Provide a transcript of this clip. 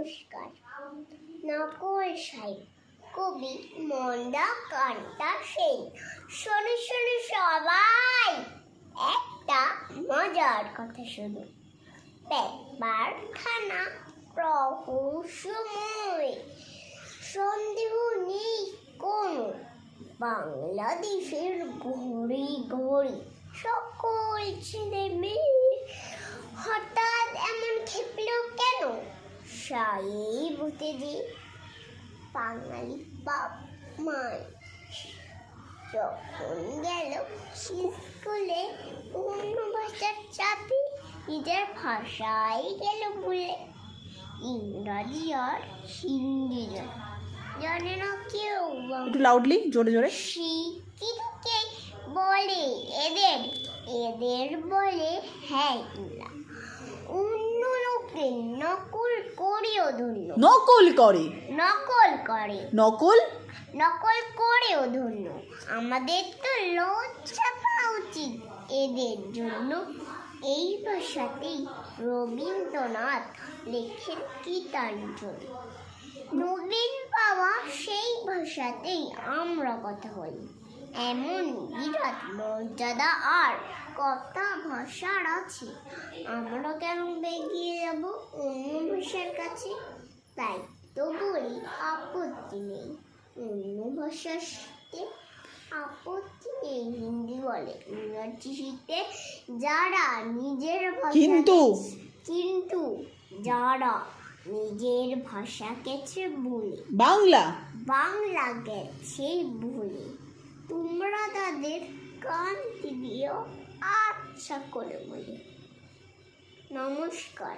নমস্কার। নকল সাহেব কবি মন্দা কান্তা সেন। শোনো শোনো সবাই, একটা মজার কথা শুনো। পেপার খানা রহস্যময়। সন্দেহ নেই কোনো। বাংলাদেশের ঘড়ি ঘড়ি সকল ছেলে মেয়ে হঠাৎ এমন খেপলো কেন সাই বুতে যে বাঙালি বাপ মাই যখন গেল স্কুলে অন্য ভাষার চাপে নিজের ভাষাই গেল ভুলে ইংরাজি আর হিন্দি জানে জানে না কেউ বাংলা। একটু লাউডলি জোরে জোরে। শিক্ষিতকে বলে এদের এদের বলে হ্যাঁ লোকে নকল করেও ধন্য। নকল করে। নকল করে। নকল? নকল করেও ধন্য। আমাদের তো লজ্জা পাওয়া উচিত এদের জন্য। এই ভাষাতেই রবীন্দ্রনাথ লেখেন গীতাঞ্জলি। নবীন বাবা সেই ভাষাতেই আমরা কথা বলি। এমন বিরাট মর্যাদা আর কথা ভাষার আছে। আমরা কেন বেগিয়ে যাব অন্য ভাষার কাছে? তাই তো বলি আপত্তি নেই। অন্য ভাষা শিখতে আপত্তি নেই হিন্দি বলে। ইংরাজি শিখতে যারা নিজের ভাষা কিন্তু কিন্তু যারা নিজের ভাষা গেছে ভুলে বাংলা? বাংলা গেছে ভুলে তোমরা তাদের কান দিও আচ্ছা করে বলি। নমস্কার।